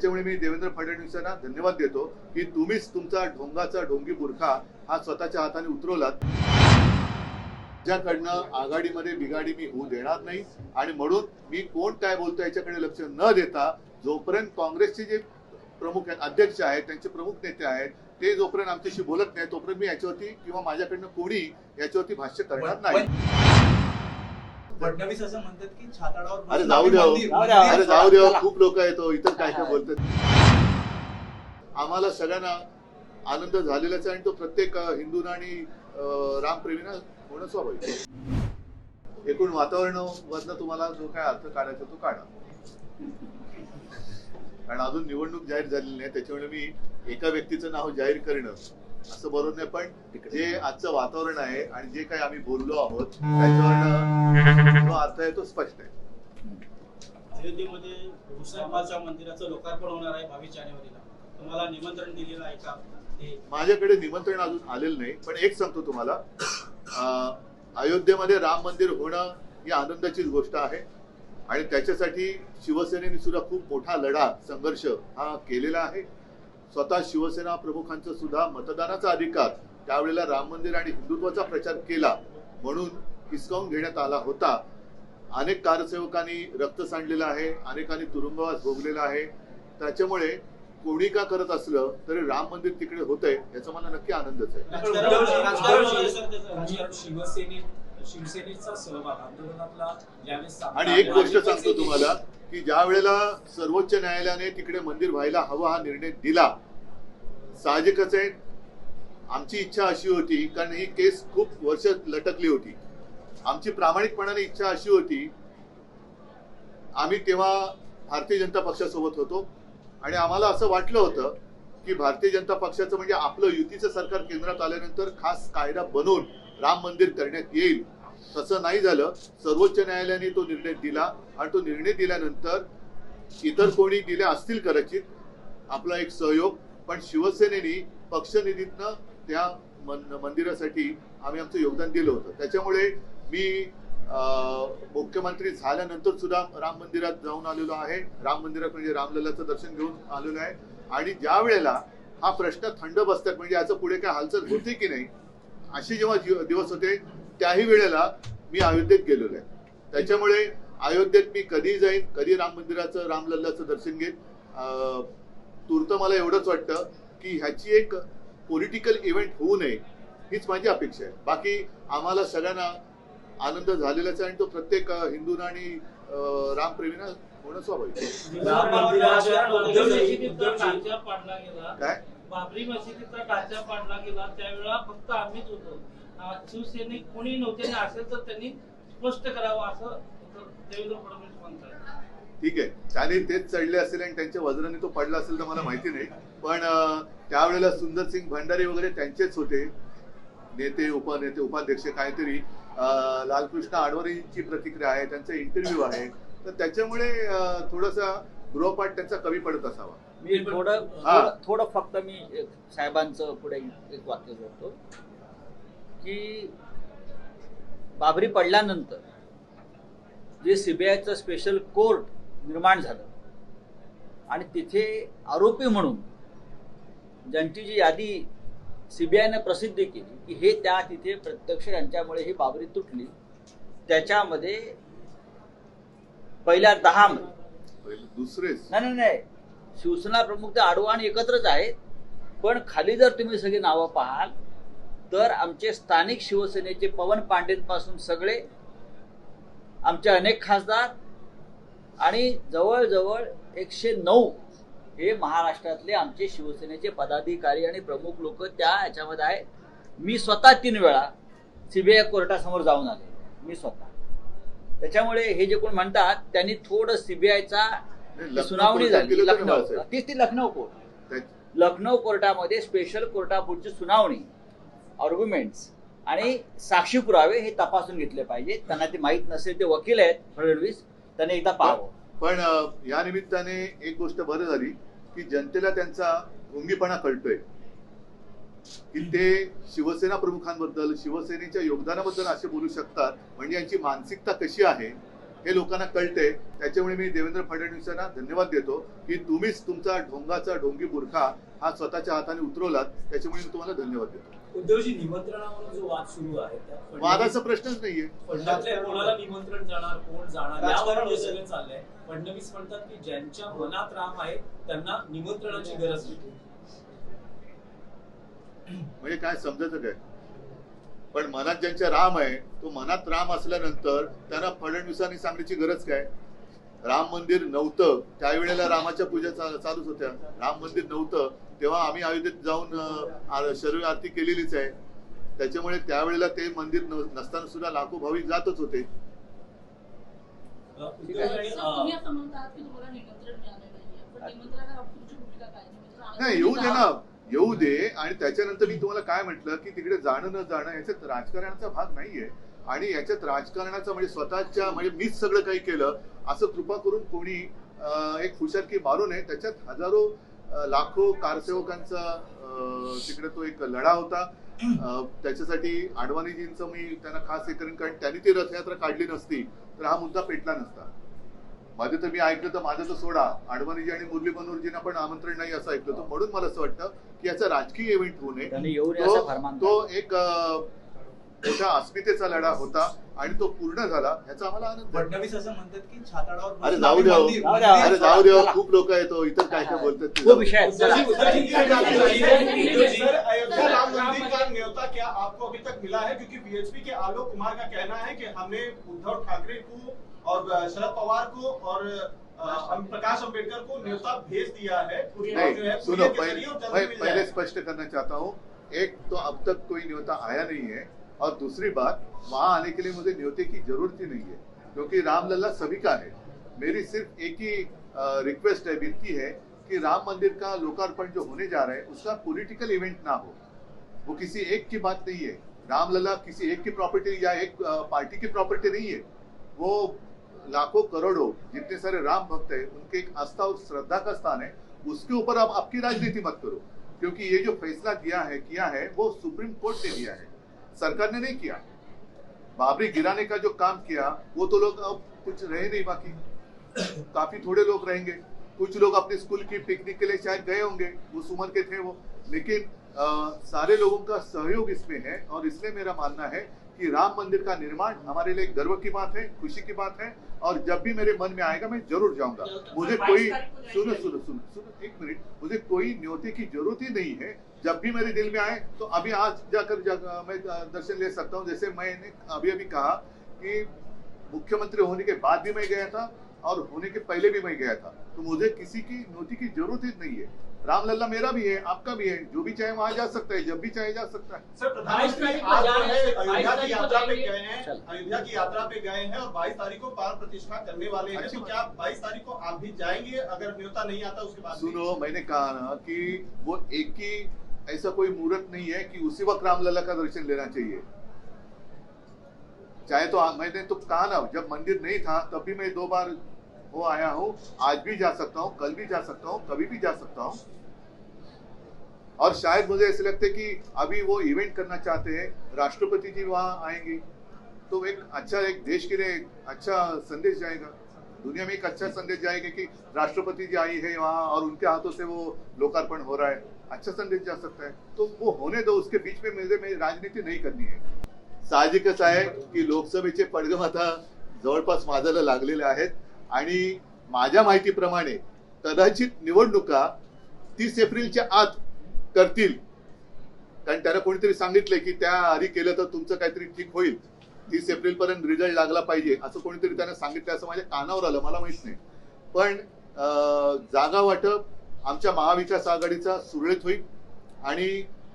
त्याच्यामुळे मी देवेंद्र फडणवीसांना धन्यवाद देतो की तुम्हीच तुमचा ढोंगाचा ढोंगी बुरखा हा स्वतःच्या हाताने उतरवलात. ज्याकडनं आघाडीमध्ये बिघाडी मी होऊ देणार नाही आणि म्हणून मी कोण काय बोलतो याच्याकडे लक्ष न देता जोपर्यंत काँग्रेसचे जे प्रमुख अध्यक्ष आहेत त्यांचे प्रमुख नेते आहेत ते जोपर्यंत आमच्याशी बोलत नाही तोपर्यंत मी याच्यावरती किंवा माझ्याकडनं कोणी याच्यावरती भाष्य करणार नाही. फडणवीस असं म्हणतात की छाताडावर अरे जाऊ द्या हो. अरे जाऊ द्या चला. खूप लोक येतो इतर काय काय बोलतात आम्हाला सगळ्यांना आनंद झालेलाच आहे आणि तो प्रत्येक अ, हिंदूंना आणि रामप्रेमीना होणं स्वाभाविक. एकूण वातावरणामधनं तुम्हाला जो काय अर्थ काढायचा तो काढा कारण अजून निवडणूक जाहीर झालेली नाही त्याच्यामुळे मी एका व्यक्तीचं नाव जाहीर करणं असं बरोबर नाही पण जे आजचं वातावरण आहे आणि जे काही आम्ही बोललो आहोत त्याच्यावरनं जो अर्थ आहे तो स्पष्ट आहे. अयोध्येमध्ये भूसाहेबाच्या मंदिराचं लोकार्पण होणार आहे बावीस जानेवारीला. तुम्हाला निमंत्रण दिलेलं आहे का? माझ्याकडे निमंत्रण अजून आलेलं नाही पण एक सांगतो तुम्हाला. अयोध्येमध्ये राम मंदिर होणं ही आनंदाचीच गोष्ट आहे. आणि त्याच्यासाठी शिवसेनेने सुद्धा खूप मोठा लढा संघर्ष हा केलेला आहे. स्वतः शिवसेना प्रमुखांचा सुद्धा मतदानाचा अधिकार त्यावेळेला राम मंदिर आणि हिंदुत्वाचा प्रचार केला म्हणून हिसकावून घेण्यात आला होता. अनेक कारसेवकांनी रक्त सांडलेलं आहे अनेकांनी तुरुंगवास भोगलेला आहे. त्याच्यामुळे कोणी का करत असलं तरी राम मंदिर तिकडे होतंय याचा मला नक्की आनंदच आहे. शिवसेनेचा सहभाग आंदोलनातला ज्यावेळेस आणि एक गोष्ट सांगतो तुम्हाला की ज्या वेळेला सर्वोच्च न्यायालयाने तिकडे मंदिर व्हायला हवा हा निर्णय दिला साहजिकच आहे. आमची इच्छा अशी होती कारण ही केस खूप वर्ष लटकली होती. आमची प्रामाणिकपणाने इच्छा अशी होती आम्ही तेव्हा भारतीय जनता पक्षासोबत होतो. आणि आम्हाला असं वाटलं होतं की भारतीय जनता पक्षाचं म्हणजे आपलं युतीचं सरकार केंद्रात आल्यानंतर खास कायदा बनवून राम मंदिर करण्यात येईल. तसं नाही झालं. सर्वोच्च न्यायालयाने तो निर्णय दिला आणि तो निर्णय दिल्यानंतर इतर कोणी दिले असतील कदाचित आपला एक सहयोग पण शिवसेनेने पक्षनिधीतनं त्या मंदिरासाठी आम्ही आमचं योगदान दिलं होतं. त्याच्यामुळे मी मुख्यमंत्री झाल्यानंतर सुद्धा राम मंदिरात जाऊन आलेलो आहे. राम मंदिरात म्हणजे रामलल्लाचं दर्शन घेऊन आलेलो आहे. आणि ज्या वेळेला हा प्रश्न थंड बसतात म्हणजे याचं पुढे काय हालचाल होती की नाही असे जेव्हा जीव- दिवस होते त्याही वेळेला मी अयोध्येत गेलेलो आहे. त्याच्यामुळे अयोध्येत मी कधी जाईन कधी राम मंदिराचं रामलल्लाचं दर्शन घेईन अं, तूर्त मला एवढंच वाटतं की ह्याची एक पॉलिटिकल इव्हेंट होऊ नये हीच माझी अपेक्षा आहे. बाकी आम्हाला सगळ्यांना आनंद झालेलाच आहे आणि तो प्रत्येक हिंदूंना आणि रामप्रेमींना होणं स्वाभाविक काय? बाबरी मशिदीचा ढाचा पाडला गेला. त्यावेळेला फक्त आम्हीच होतो. शिवसैनिक कोणी नव्हते असेल तर त्यांनी स्पष्ट करावं असं देवेंद्र फडणवीस म्हणतात. ठीक आहे. त्याने तेच चढले असेल आणि त्यांच्या वज्राने तो पडला असेल तर मला माहिती नाही. पण त्यावेळेला सुंदरसिंग भंडारी वगैरे त्यांचेच होते. नेते उपनेते उपाध्यक्ष काहीतरी. लालकृष्ण आडवरेंची प्रतिक्रिया आहे त्यांचा इंटरव्ह्यू आहे तर त्याच्यामुळे थोडासा गृहपाठ त्यांचा कमी पडत असावा मी थोडं. थोडं फक्त मी साहेबांचं पुढे एक वाक्य जोडतो की बाबरी पडल्यानंतर जे सीबीआयचं स्पेशल कोर्ट निर्माण झालं आणि तिथे आरोपी म्हणून ज्यांची जी यादी सीबीआयने प्रसिद्ध केली की हे त्या तिथे प्रत्यक्ष यांच्यामुळे ही बाबरी तुटली. त्याच्यामध्ये पहिल्या दहा नाही नाही नाही. शिवसेना प्रमुख ते आडवाणी एकत्रच आहेत. पण खाली जर तुम्ही सगळी नावं पाहाल तर आमचे स्थानिक शिवसेनेचे पवन पांडेंपासून सगळे आमचे अनेक खासदार आणि जवळजवळ एकशे नऊ हे महाराष्ट्रातले आमचे शिवसेनेचे पदाधिकारी आणि प्रमुख लोक त्या याच्यामध्ये आहेत. मी स्वतः तीन वेळा सीबीआय कोर्टासमोर जाऊन आले. मी स्वतः. त्याच्यामुळे हे जे कोण म्हणतात त्यांनी थोडं सीबीआयचा सुनावणी झाली. लखनौ? तीच ती लखनौ कोर्ट. लखनौ कोर्टामध्ये स्पेशल कोर्टापुढची सुनावणी आर्ग्युमेंट्स आणि साक्षी पुरावे हे तपासून घेतले पाहिजे. त्यांना ते माहीत नसेल ते वकील आहेत फडणवीस त्यांनी एकदा पाहावं. पण या निमित्ताने एक गोष्ट बरं झाली. की जनतेला त्यांचा भोंगीपणा कळतोय. की ते शिवसेना प्रमुखांबद्दल शिवसेनेच्या योगदानाबद्दल असे बोलू शकतात म्हणजे यांची मानसिकता कशी आहे हे लोकांना कळते त्याच्यामुळे मी देवेंद्र फडणवीसांना धन्यवाद देतो की तुम्हीच तुमचा ढोंगाचा ढोंगी बुरखा हा स्वतःच्या हाताने उतरवलात. त्याच्यामुळे मी तुम्हाला धन्यवाद देतो. उद्धवजी निमंत्रणावरून जो वाद सुरू आहे त्यात वादाचा प्रश्नच नाहीये. कोणाला निमंत्रण जाणार कोण जाणार हे. सगळं चाललंय. फडणवीस म्हणतात की ज्यांच्या मनात राम आहे त्यांना निमंत्रणाची गरज नाही. म्हणजे काय समजायचं काय? पण मनात ज्यांच्या राम आहे तो मनात राम असल्यानंतर त्यांना फडणवीसांनी सांगण्याची गरज काय? राम मंदिर नव्हतं. त्यावेळेला रामाच्या पूजा चालूच होत्या. राम मंदिर नव्हतं. तेव्हा आम्ही अयोध्येत जाऊन शरीर आरती केलेलीच आहे. त्याच्यामुळे त्यावेळेला ते मंदिर नसताना सुद्धा लाखो भाविक जातच होते. नाही येऊ दे. ना. येऊ दे. आणि त्याच्यानंतर मी तुम्हाला काय म्हटलं की तिकडे जाणं न जाणं याच्यात राजकारणाचा भाग नाहीये. आणि याच्यात राजकारणाचा म्हणजे स्वतःच्या म्हणजे मीच सगळं काही केलं असं कृपा करून कोणी अं, एक खुशालकी मारू नये. त्याच्यात हजारो लाखो कारसेवकांचा तिकडे तो एक लढा होता. त्याच्यासाठी आडवाणीजींचं मी त्यांना खास हे करेन कारण त्यांनी ती रथयात्रा काढली नसती तर हा मुद्दा पेटला नसता. मध्ये तर मी ऐकलं तर माझं तर सोडा आडवाणीजी आणि मुरली मनोहरजींना पण आमंत्रण नाही असं ऐकलं तर म्हणून मला असं वाटतं की याचा राजकीय इव्हेंट होऊ नये. तो एक अं, मोठा अस्मितेचा लढा होता. आणि तो पूर्ण झाला ह्याचा आम्हाला आनंद फडणवीस असं म्हणतात की छाताडावर अरे जाऊ द्या जाऊ द्या. अरे जाऊ दे खूप लोक हो, इतर काय काय बोलतात ते. विषय अयोध्या राम मंदिर का न्योता क्या आपको अभी तक मिला है? क्योंकि बीएचपी के आलोक कुमार का कहना है कि हमने उद्धव ठाकरे को और शरद पवार को और प्रकाश अंबेडकर को न्योता भेज दिया है। है सुनो पहले। स्पष्ट करना चाहता हूँ। एक तो अब तक कोई न्योता आया नहीं है। और दूसरी बात, वहाँ आने के लिए मुझे न्योते की ज़रूरत ही नहीं है, क्योंकि रामलला सभी का है। मेरी सिर्फ़ एक ही रिक्वेस्ट है, विनती है कि राम मंदिर का लोकार्पण जो होने जा रहा है, उसका पॉलिटिकल इवेंट ना हो। वो किसी एक की बात नहीं है। रामलला किसी एक की प्रॉपर्टी या एक पार्टी की प्रॉपर्टी नहीं है। वो लाखों करोड़ों, जितने सारे राम भक्त है, उनके एक आस्था और श्रद्धा का स्थान है, उसके ऊपर आप आपकी राजनीति मत करो। क्योंकि ये जो फैसला दिया है, किया है, वो सुप्रीम कोर्ट ने दिया है। सरकार ने नहीं किया। बाबरी गिराने का जो काम किया वो तो लोग अब कुछ रहे नहीं बाकी। काफ़ी थोड़े लोग रहेंगे। कुछ लोग अपने स्कूल की पिकनिक के लिए शायद गए होंगे। उस उम्र के थे वो। लेकिन अ, सारे लोगों का सहयोग इसमें है और इसलिए मेरा मानना है कि राम मंदिर का निर्माण हमारे लिए गर्व की बात है खुशी की बात है और जब भी मेरे मन में आएगा मैं ज़रूर जाऊँगा। मुझे कोई सुनो सुनो सुनो सुनो एक मिनट। मुझे कोई न्योते की ज़रूरत ही नहीं है जब भी मेरे दिल में आए तो अभी आज जाकर जा, मैं दर्शन ले सकता हूँ। जैसे मैंने अभी अभी कहा कि मुख्यमंत्री होने के बाद भी मैं गया था और होने के पहले भी मैं गया था। तो मुझे किसी की नोटी की ज़रूरत ही नहीं है। रामलला मेरा भी है आपका भी है जो भी चाहे वहाँ जा सकता है जब भी चाहे जा सकता है। सर प्रधानमंत्री जो है अयोध्या की यात्रा पे गए हैं अयोध्या की यात्रा पे गए हैं और 22 तारीख को प्राण प्रतिष्ठा करने वाले हैं। अच्छी तो क्या 22 तारीख को आप भी जाएँगे? अगर न्योता नहीं आता उसके बाद सुनो मैंने कहा ना कि वो एक ही ऐसा कोई मुहूर्त नहीं है कि उसी वक्त रामलला का दर्शन लेना चाहिए। चाहे तो मैंने तो कहा ना, जब मंदिर नहीं था, तब भी मैं दो बार वो आया हूँ। आज भी जा सकता हूँ, कल भी जा सकता हूँ, कभी भी जा सकता हूँ। और शायद मुझे ऐसे लगता कि अभी वो इवेंट करना चाहते हैं, राष्ट्रपति जी वहाँ आएँगे। तो एक अच्छा एक देश के लिए अच्छा संदेश जाएगा। दुनिया में एक अच्छा संदेश जाएगा कि राष्ट्रपति जी आई है वहाँ और उनके हाथों से वो लोकार्पण हो रहा है। अच्छा संदेश जा सकता है। तो वो होने दो उसके बीच में मेरे में राजनीती नाही करनी आहे साहजिकच आहे की लोकसभेचे पडगम आता जवळपास माझ्याला लागलेले आहेत आणि माझ्या माहितीप्रमाणे कदाचित निवडणुका तीस एप्रिलच्या आत करतील. कारण त्याला कोणीतरी सांगितलंय की त्या आधी केलं तर तुमचं काहीतरी ठीक होईल. तीस एप्रिल पर्यंत रिझल्ट लागला पाहिजे असं कोणीतरी त्यांना सांगितलं असं माझ्या कानावर आलं मला माहीत नाही. पण अं, जागा वाटप आमच्या महाविकास आघाडीचा सुरळीत होईल आणि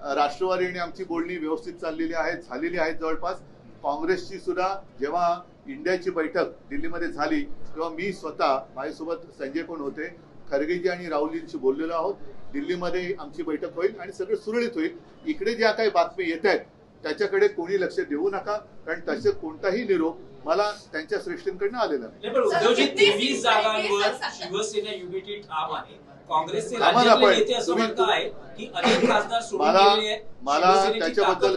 राष्ट्रवादी आणि आमची बोलणी व्यवस्थित चाललेली आहे झालेली आहे जवळपास. काँग्रेसची सुद्धा जेव्हा इंडियाची बैठक दिल्लीमध्ये झाली तेव्हा मी स्वतः माझ्यासोबत संजय पण होते. खरगेजी आणि राहुलजींशी बोललेलो आहोत. दिल्लीमध्ये आमची बैठक होईल आणि सगळं सुरळीत होईल. इकडे ज्या काही बातम्या येत आहेत त्याच्याकडे कोणी लक्ष देऊ नका कारण तसे कोणताही निरोप मला त्यांच्या श्रेष्ठींकडनं आलेला नाही. शिवसेना युनिटी ठाम आहे. मला मला त्याच्याबद्दल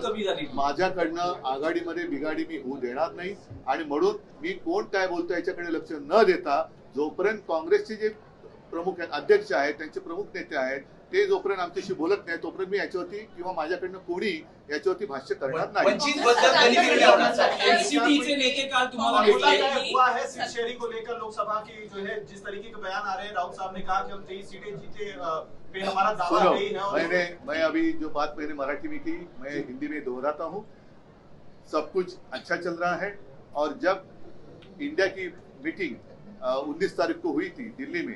माझ्याकडनं आघाडीमध्ये बिघाडी मी होऊ देणार नाही. आणि म्हणून मी कोण काय बोलतो याच्याकडे लक्ष न देता जोपर्यंत काँग्रेसचे जे प्रमुख अध्यक्ष आहेत त्यांचे प्रमुख नेते आहेत ते जोपर्यंत आमच्याशी बोलत नाही तोपर्यंत मी याच्यावरती किंवा माझ्याकडनं कोणी याच्यावरती भाष्य करणार नाही. वंचित बद्दल गणित होना एनसीपीचे नेते काल तुम्हाला मामला भेटले हुआ है सीट शेयरिंग को लेकर लोकसभा की जो है जिस तरीके के बयान आ रहे हैं राउत साहब ने कहा कि हम तेईस सीटें जीते अ, पे हमारा दावा सुनो नहीं है और मैंने मैं अभी जो बात मैंने मराठी में की मैं हिंदी में दोहराता हूँ। सब कुछ अच्छा चल रहा है और जब इंडिया की मीटिंग उन्नीस तारीख को हुई थी दिल्ली में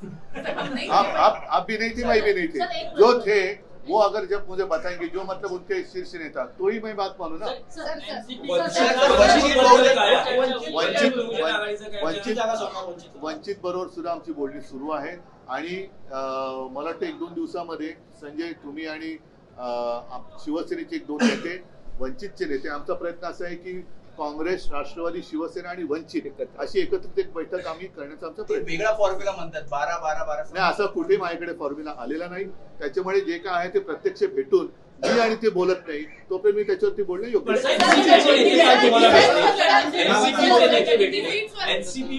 आप। आप आप भी नहीं थे मैं भी नहीं थे जो। थे वो अगर जब मुझे बताएंगे जो मतलब उनके शीर्ष नेता तो ही मैं बात मानू ना सर, सर, वंचित वंचित? वंचित बरोबर सुद्धा आमची बोलणी सुरू आहे आणि मला वाटतं एक दोन दिवसामध्ये संजय तुम्ही आणि शिवसेनेचे एक दोन नेते वंचितचे नेते आमचा प्रयत्न असा आहे की काँग्रेस राष्ट्रवादी शिवसेना आणि वंचित अशी एकत्रित एक बैठक आम्ही करण्याचा आमचा प्रयत्न. वेगळा फॉर्म्युला म्हणतात. बारा बारा बारा नाही असं कुठेही माझ्याकडे फॉर्म्युला आलेला नाही. त्याच्यामुळे जे काय आहे ते प्रत्यक्ष भेटून मी आणि ते बोलत नाही. तोपर्यंत मी त्याच्यावरती बोलणं योग्य एनसीपी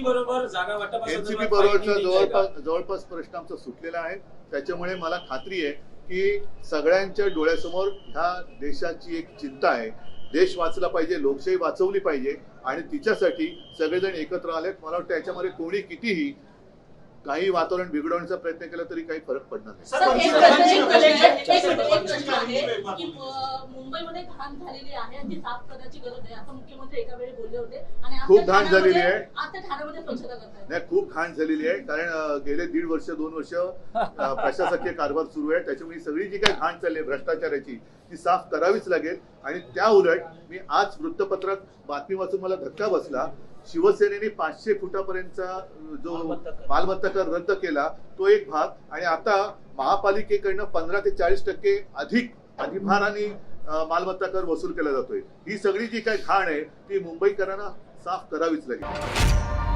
बरोबर? जवळपास जवळपास प्रश्न आमचा सुटलेला आहे. त्याच्यामुळे मला खात्री आहे की सगळ्यांच्या डोळ्यासमोर ह्या देशाची एक चिंता आहे. देश वाचला पाहिजे लोकशाही वाचवली पाहिजे आणि तिच्यासाठी सगळेजण एकत्र आलेत. मला वाटतं याच्यामध्ये कोणी कितीही काही वातावरण बिघडवण्याचा प्रयत्न केला तरी काही फरक पडणार नाही. आहे की मुंबईमध्ये. घाण झालेली आहे आणि ती साफ करण्याची गरज आहे असं मुख्यमंत्री एका वेळी बोलले होते. आणि आता खूप घाण झालेली आहे. आता ठाण्यामध्ये स्वच्छता करतायत. नाही खूप घाण झालेली आहे. कारण गेले दीड वर्ष दोन वर्ष प्रशासकीय कारभार सुरू आहे. त्याच्यामुळे ही सगळी जी काही घाण चालली आहे भ्रष्टाचाराची ती साफ करावीच लागेल. आणि त्या उलट मी आज वृत्तपत्रात बातमी वाचून मला धक्का बसला. शिवसेनेने पाचशे फुटापर्यंतचा जो मालमत्ता कर. रद्द केला तो एक भाग. आणि आता महापालिकेकडनं पंधरा ते चाळीस टक्के अधिक अधिभाराने मालमत्ता कर वसूल केला जातोय. ही सगळी जी काही घाण आहे ती मुंबईकरांना साफ करावीच लागेल.